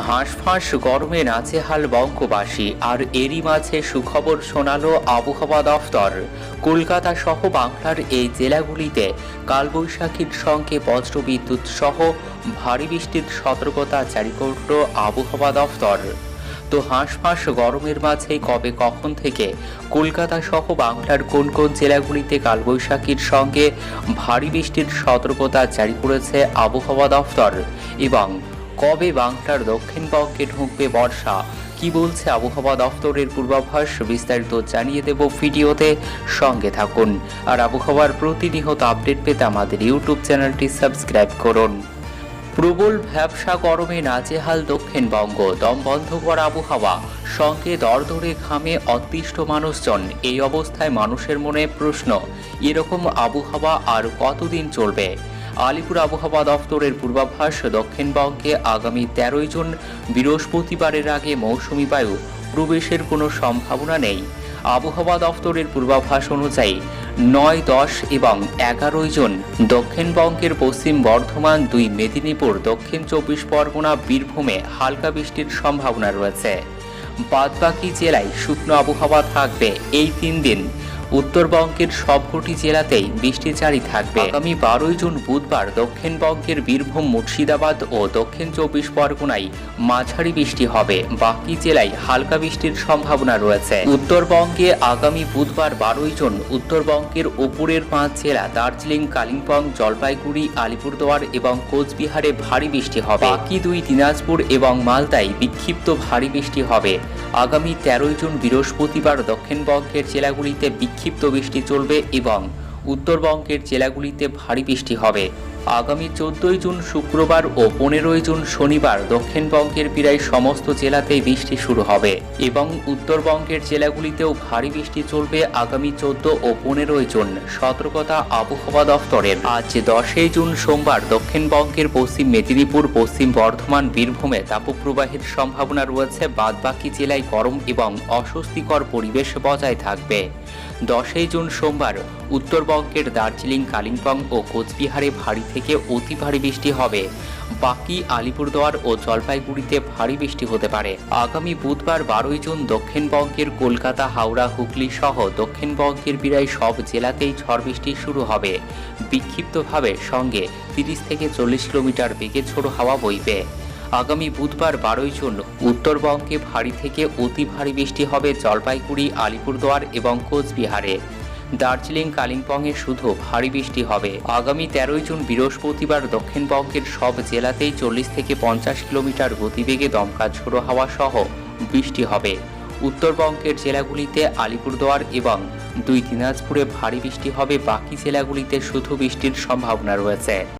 হাঁসফাঁস গরমে নাচেহাল বঙ্গবাসী, আর এরই মাঝে সুখবর শোনালো আবহাওয়া দফতর। কলকাতা সহ বাংলার এই জেলাগুলিতে কালবৈশাখীর সঙ্গে বজ্রবিদ্যুৎ সহ ভারী বৃষ্টির সতর্কতা জারি করল আবহাওয়া দফতর। তো হাঁসফাঁস গরমের মাঝে কবে কখন থেকে কলকাতা সহ বাংলার কোন কোন জেলাগুলিতে কালবৈশাখীর সঙ্গে ভারী বৃষ্টির সতর্কতা জারি করেছে আবহাওয়া দফতর? এবং কবে বাংলার দক্ষিণবঙ্গে ঢুকবে বর্ষা? কি বলছে আবহাওয়া দফতরের পূর্বাভাস? বিস্তারিত জানিয়ে দেব ভিডিওতে। সঙ্গে থাকুন। আর আবহাওয়ার প্রতিনিয়ত আপডেট পেতে আমাদের ইউটিউব চ্যানেলটি সাবস্ক্রাইব করুন। প্রবল ভ্যাবসা গরমে নাজেহাল দক্ষিণবঙ্গ দম বন্ধ করা আবহাওয়া। সঙ্গে দরদরে ঘামে অতিষ্ঠ মানুষজন। এই অবস্থায় মানুষের মনে প্রশ্ন, এরকম আবহাওয়া আর কতদিন চলবে? আলিপুর আবহাওয়া দফতরের পূর্বাভাস দক্ষিণবঙ্গে আগামী তেরোই জুন বৃহস্পতিবারের আগে মৌসুমি বায়ু প্রবেশের কোনো সম্ভাবনা নেই। আবহাওয়া দফতরের পূর্বাভাস অনুযায়ী নয়, দশ এবং এগারোই জুন দক্ষিণবঙ্গের পশ্চিম বর্ধমান, দুই মেদিনীপুর, দক্ষিণ চব্বিশ পরগনা, বীরভূমে হালকা বৃষ্টির সম্ভাবনা রয়েছে। বাদবাকি জেলায় শুকনো আবহাওয়া থাকবে এই তিন দিন। উত্তরবঙ্গের সবকটি জেলাতেই বৃষ্টি জারি থাকবে। আগামী বারোই জুন বুধবার দক্ষিণবঙ্গের বীরভূম, মুর্শিদাবাদ ও দক্ষিণ চব্বিশ পরগনায় মাঝারি বৃষ্টি হবে। বাকি জেলায় হালকা বৃষ্টির সম্ভাবনা রয়েছে। উত্তরবঙ্গে আগামী বুধবার বারোই জুন উত্তরবঙ্গের উপরের পাঁচ জেলা দার্জিলিং, কালিম্পং, জলপাইগুড়ি, আলিপুরদুয়ার এবং কোচবিহারে ভারী বৃষ্টি হবে। বাকি দুই দিনাজপুর এবং মালদায় বিক্ষিপ্ত ভারী বৃষ্টি হবে। আগামী তেরোই জুন বৃহস্পতিবার দক্ষিণবঙ্গের জেলাগুলিতে বিক্ষিপ্ত বৃষ্টি চলবে এবং উত্তরবঙ্গের জেলাগুলিতে ভারী বৃষ্টি হবে। আগামী চোদ্দই জুন শুক্রবার ও পনেরোই জুন শনিবার দক্ষিণবঙ্গের প্রায় সমস্ত জেলাতেই বৃষ্টি শুরু হবে এবং উত্তরবঙ্গের জেলাগুলিতেও ভারী বৃষ্টি চলবে আগামী চোদ্দ ও পনেরোই জুন, সতর্কতা আবহাওয়া দফতরের। আজ দশই জুন সোমবার দক্ষিণবঙ্গের পশ্চিম মেদিনীপুর, পশ্চিম বর্ধমান বীরভূমে তাপপ্রবাহের সম্ভাবনা রয়েছে, বাদবাকি জেলায় গরম এবং অস্বস্তিকর পরিবেশ বজায় থাকবে। দশই জুন সোমবার উত্তরবঙ্গের দার্জিলিং, কালিম্পং ও কোচবিহারে ভারী থেকে অতি ভারী বৃষ্টি হবে। বাকি আলিপুরদুয়ার ও জলপাইগুড়িতে ভারী বৃষ্টি হতে পারে। আগামী বুধবার বারোই জুন দক্ষিণবঙ্গের কলকাতা, হাওড়া, হুগলি সহ দক্ষিণবঙ্গের প্রায় সব জেলাতেই ঝড় বৃষ্টি শুরু হবে। বিক্ষিপ্তভাবে সঙ্গে তিরিশ থেকে চল্লিশ কিলোমিটার বেগে ঝোড়ো হাওয়া বইবে। আগামী বুধবার বারোই জুন, উত্তরবঙ্গে ভারী থেকে অতি ভারী বৃষ্টি হবে জলপাইগুড়ি, আলিপুরদুয়ার এবং কোচবিহারে। দার্জিলিং, কালিম্পংয়ে শুধু ভারী বৃষ্টি হবে। আগামী তেরোই জুন বৃহস্পতিবার দক্ষিণবঙ্গের সব জেলাতেই চল্লিশ থেকে পঞ্চাশ কিলোমিটার গতিবেগে দমকা ঝোড়ো হাওয়া সহ বৃষ্টি হবে। উত্তরবঙ্গের জেলাগুলিতে আলিপুরদুয়ার এবং দুই দিনাজপুরে ভারী বৃষ্টি হবে, বাকি জেলাগুলিতে শুধু বৃষ্টির সম্ভাবনা রয়েছে।